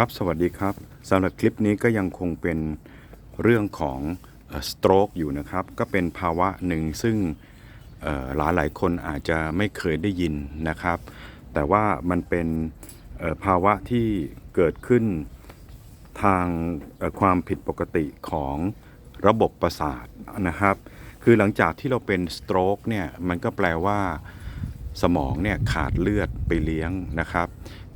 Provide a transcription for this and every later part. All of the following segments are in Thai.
ครับสวัสดีครับสำหรับคลิปนี้ก็ยังคงเป็นเรื่องของสโตรกอยู่นะครับ ก็เป็นภาวะหนึ่งซึ่งหลายหลายคนอาจจะไม่เคยได้ยินนะครับ แต่ว่ามันเป็นภาวะที่เกิดขึ้นทางความผิดปกติของระบบประสาทนะครับ คือหลังจากที่เราเป็นสโตรกเนี่ยมันก็แปลว่าสมองเนี่ยขาดเลือดไปเลี้ยงนะครับ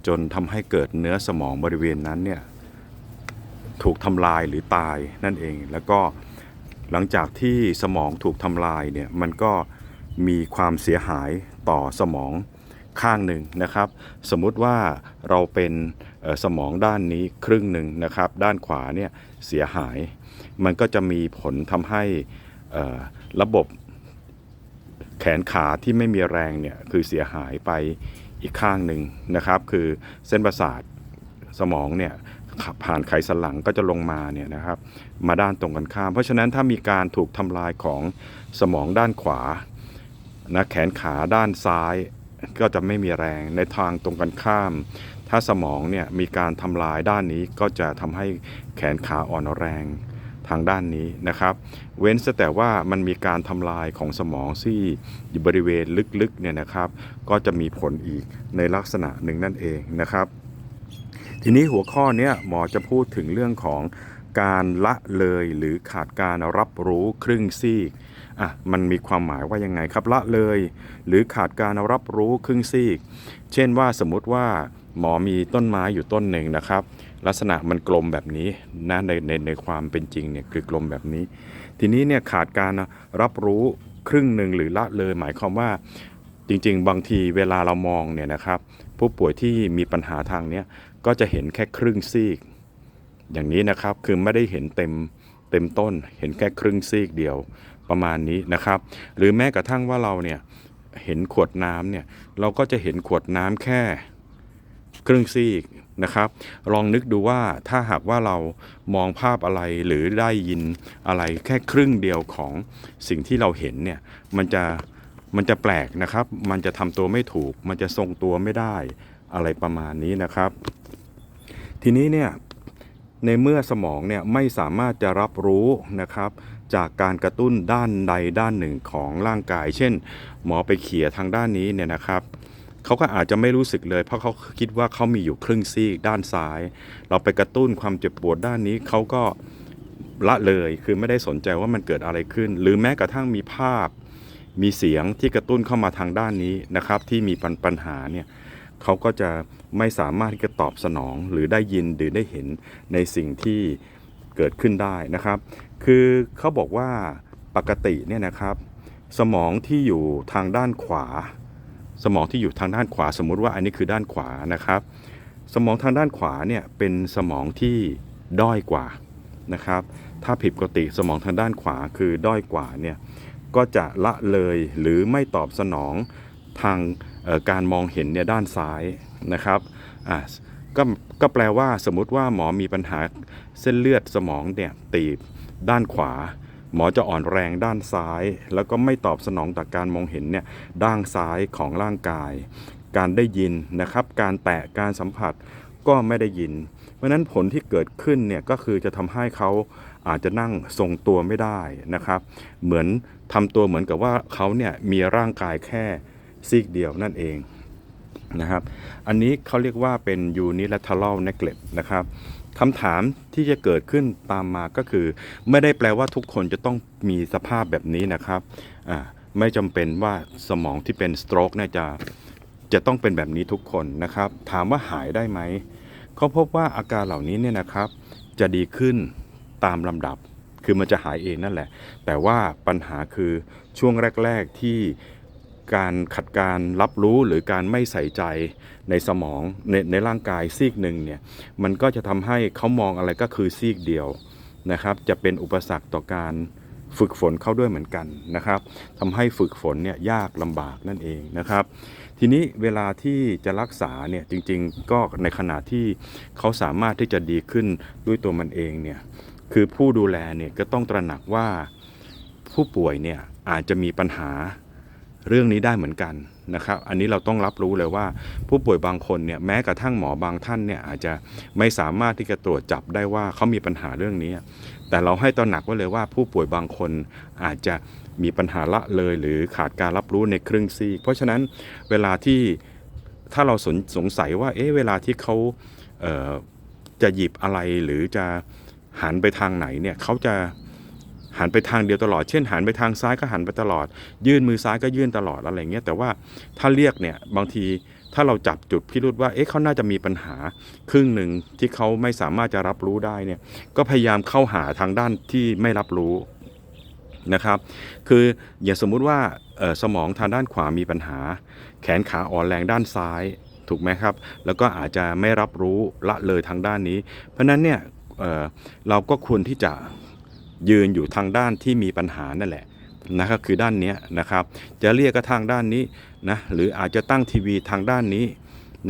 จนทำให้เกิดเนื้อสมองบริเวณนั้นเนี่ยถูกทำลายหรือตายนั่นเอง แล้วก็หลังจากที่สมองถูกทำลายเนี่ยมันก็มีความเสียหายต่อสมองข้างหนึ่งนะครับ สมมุติว่าเราเป็นสมองด้านนี้ครึ่งหนึ่งนะครับ ด้านขวาเนี่ยเสียหาย มันก็จะมีผลทำให้ระบบแขนขาที่ไม่มีแรงเนี่ยคือเสียหายไป อีกข้างหนึ่งนะครับ คือเส้นประสาทสมองเนี่ยผ่านไขสันหลังก็จะลงมาเนี่ยนะครับ มาด้านตรงกันข้าม เพราะฉะนั้นถ้ามีการถูกทำลายของสมองด้านขวานะแขนขาด้านซ้ายก็จะไม่มีแรงในทางตรงกันข้าม ถ้าสมองเนี่ยมีการทำลายด้านนี้ก็จะทำให้แขนขาอ่อนแรง ทางด้านนี้นะครับ เว้นแต่ว่ามันมีการทำลายของสมองที่อยู่บริเวณลึกๆเนี่ยนะครับ ก็จะมีผลอีกในลักษณะหนึ่งนั่นเองนะครับ ทีนี้หัวข้อเนี้ยหมอจะพูดถึงเรื่องของการละเลยหรือขาดการรับรู้ครึ่งซีกอะมันมีความหมายว่ายังไงครับละเลย หรือขาดการรับรู้ครึ่งซีก เช่นว่าสมมุติว่า หมอมีต้นไม้อยู่ต้นหนึ่งนะครับ ลักษณะมันกลมแบบนี้นะในในในความเป็นจริงเนี่ยคือกลมแบบนี้ ทีนี้เนี่ยขาดการรับรู้ครึ่งหนึ่งหรือละเลยหมายความว่าจริง ๆ บางทีเวลาเรามองเนี่ยนะครับ ผู้ป่วยที่มีปัญหาทางเนี้ยก็จะเห็นแค่ครึ่งซีก อย่างนี้นะครับคือไม่ได้เห็นเต็มเต็มต้น เห็นแค่ครึ่งซีกเดียวประมาณนี้นะครับ หรือแม้กระทั่งว่าเราเนี่ยเห็นขวดน้ำเนี่ยเราก็จะเห็นขวดน้ำแค่ ครึ่งซีกนะครับ ลองนึกดูว่าถ้าหากว่าเรามองภาพอะไรหรือได้ยินอะไรแค่ครึ่งเดียวของสิ่งที่เราเห็นเนี่ยมันจะมันจะแปลกนะครับ มันจะทำตัวไม่ถูก มันจะทรงตัวไม่ได้อะไรประมาณนี้นะครับ ทีนี้เนี่ยในเมื่อสมองเนี่ยไม่สามารถจะรับรู้นะครับจากการกระตุ้นด้านใดด้านหนึ่งของร่างกาย เช่น หมอไปเขี่ยทางด้านนี้เนี่ยนะครับ เขาก็อาจจะไม่รู้สึกเลย เพราะเขาคิดว่าเขามีอยู่ครึ่งซีกด้านซ้าย เราไปกระตุ้นความเจ็บปวดด้านนี้เขาก็ละเลยคือไม่ได้สนใจว่ามันเกิดอะไรขึ้น หรือแม้กระทั่งมีภาพมีเสียงที่กระตุ้นเข้ามาทางด้านนี้นะครับ ที่มีปัญปัญหาเนี่ยเขาก็จะไม่สามารถที่จะตอบสนองหรือได้ยินหรือได้เห็นในสิ่งที่เกิดขึ้นได้นะครับ คือเขาบอกว่าปกติเนี่ยนะครับ สมองที่อยู่ทางด้านขวา สมองที่อยู่ทางด้านขวาสมมุติว่าอันนี้คือด้านขวานะครับ สมองทางด้านขวาเนี่ยเป็นสมองที่ด้อยกว่านะครับ ถ้าผิดปกติสมองทางด้านขวาคือด้อยกว่าเนี่ยก็จะละเลยหรือไม่ตอบสนองทางการมองเห็นเนี่ยด้านซ้ายนะครับอ่าก็ก็แปลว่าสมมุติว่าหมอมีปัญหาเส้นเลือดสมองเนี่ยตีบด้านขวา หมอจะอ่อนแรงด้านซ้าย แล้วก็ไม่ตอบสนองต่อการมองเห็นเนี่ยด้านซ้ายของร่างกาย การได้ยินนะครับ การแตะการสัมผัสก็ไม่ได้ยิน เพราะฉะนั้นผลที่เกิดขึ้นเนี่ยก็คือจะทำให้เขาอาจจะนั่งทรงตัวไม่ได้นะครับ เหมือนทำตัวเหมือนกับว่าเขาเนี่ยมีร่างกายแค่ซีกเดียวนั่นเองนะครับ อันนี้เขาเรียกว่าเป็น unilateral neglect นะครับ คำถามที่จะเกิดขึ้นตามมาก็คือ ไม่ได้แปลว่าทุกคนจะต้องมีสภาพแบบนี้นะครับไม่จำเป็นว่าสมองที่เป็น stroke เนี่ยจะจะต้องเป็นแบบนี้ทุกคนนะครับ ถามว่าหายได้ไหมเขาพบว่าอาการเหล่านี้เนี่ยนะครับ จะดีขึ้นตามลำดับ คือมันจะหายเองนั่นแหละ แต่ว่าปัญหาคือช่วงแรก ๆที่ การขัดการรับรู้หรือการไม่ใส่ใจในสมองในในร่างกายซีกหนึ่งเนี่ยมันก็จะทำให้เขามองอะไรก็คือซีกเดียวนะครับ จะเป็นอุปสรรคต่อการฝึกฝนเขาด้วยเหมือนกันนะครับทำให้ฝึกฝนเนี่ยยากลำบากนั่นเองนะครับ ทีนี้เวลาที่จะรักษาเนี่ยจริงๆ ก็ในขณะที่เขาสามารถที่จะดีขึ้นด้วยตัวมันเองเนี่ยคือผู้ดูแลเนี่ยก็ต้องตระหนักว่าผู้ป่วยเนี่ยอาจจะมีปัญหา เรื่องนี้ได้เหมือนกันนะครับ อันนี้เราต้องรับรู้เลยว่าผู้ป่วยบางคนเนี่ยแม้กระทั่งหมอบางท่านเนี่ยอาจจะไม่สามารถที่จะตรวจจับได้ว่าเขามีปัญหาเรื่องนี้ แต่เราให้ตระหนักไว้เลยว่าผู้ป่วยบางคนอาจจะมีปัญหาละเลยหรือขาดการรับรู้ในครึ่งซีก เพราะฉะนั้นเวลาที่ถ้าเราสสงสัยว่าเอ๊ะเวลาที่เขาเจะหยิบอะไรหรือจะหันไปทางไหนเนี่ยเขาจะ หันไปทางเดียวตลอด เช่นหันไปทางซ้ายก็หันไปตลอด ยื่นมือซ้ายก็ยื่นตลอดอะไรเงี้ยแต่ว่าถ้าเรียกเนี่ยบางทีถ้าเราจับจุดพิรุษว่า เอ๊ะเขาน่าจะมีปัญหา ครึ่งหนึ่งที่เขาไม่สามารถจะรับรู้ได้เนี่ย ก็พยายามเข้าหาทางด้านที่ไม่รับรู้นะครับ คืออย่างสมมุติว่าสมองทางด้านขวามีปัญหา แขนขาอ่อนแรงด้านซ้าย ถูกไหมครับ แล้วก็อาจจะไม่รับรู้ละเลยทางด้านนี้ เพราะนั้นเนี่ยเเราก็ควรที่จะ ยืนอยู่ทางด้านที่มีปัญหานั่นแหละนะครับคือด้านนี้นะครับ จะเรียกก็ทางด้านนี้นะหรืออาจจะตั้งทีวีทางด้านนี้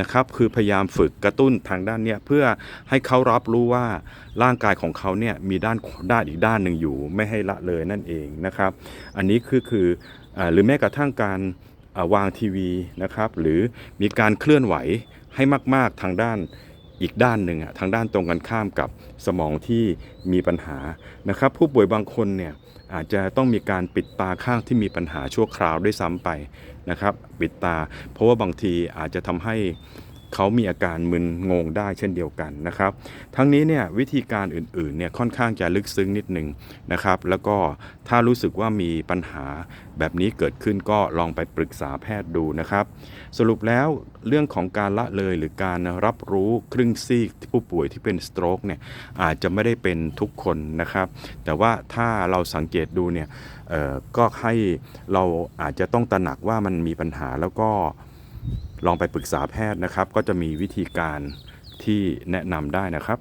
นะครับคือพยายามฝึกกระตุ้นทางด้านเนี้ยเพื่อให้เขารับรู้ว่าร่างกายของเขาเนี่ยมีด้านด้านอีกด้านหนึ่งอยู่ ไม่ให้ละเลยนั่นเองนะครับ อันนี้คือคือหรือแม้กระทั่งการวางทีวีนะครับ หรือมีการเคลื่อนไหวให้มาก ๆทางด้าน อีกด้านหนึ่งอะทางด้านตรงกันข้ามกับสมองที่มีปัญหานะครับ ผู้ป่วยบางคนเนี่ยอาจจะต้องมีการปิดตาข้างที่มีปัญหาชั่วคราวด้วยซ้ำไปนะครับ ปิดตา เพราะว่าบางทีอาจจะทำให้ เขามีอาการมึนงงได้เช่นเดียวกันนะครับ ทั้งนี้เนี่ยวิธีการอื่นๆเนี่ยค่อนข้างจะลึกซึ้งนิดหนึ่งนะครับ แล้วก็ถ้ารู้สึกว่ามีปัญหาแบบนี้เกิดขึ้นก็ลองไปปรึกษาแพทย์ดูนะครับ สรุปแล้วเรื่องของการละเลยหรือการรับรู้ครึ่งซีกที่ผู้ป่วยที่เป็นสโตรกเนี่ยอาจจะไม่ได้เป็นทุกคนนะครับ แต่ว่าถ้าเราสังเกตดูเนี่ยก็ให้เราอาจจะต้องตระหนักว่ามันมีปัญหาแล้วก็ ลองไปปรึกษาแพทย์นะครับ ก็จะมีวิธีการที่แนะนำได้นะครับ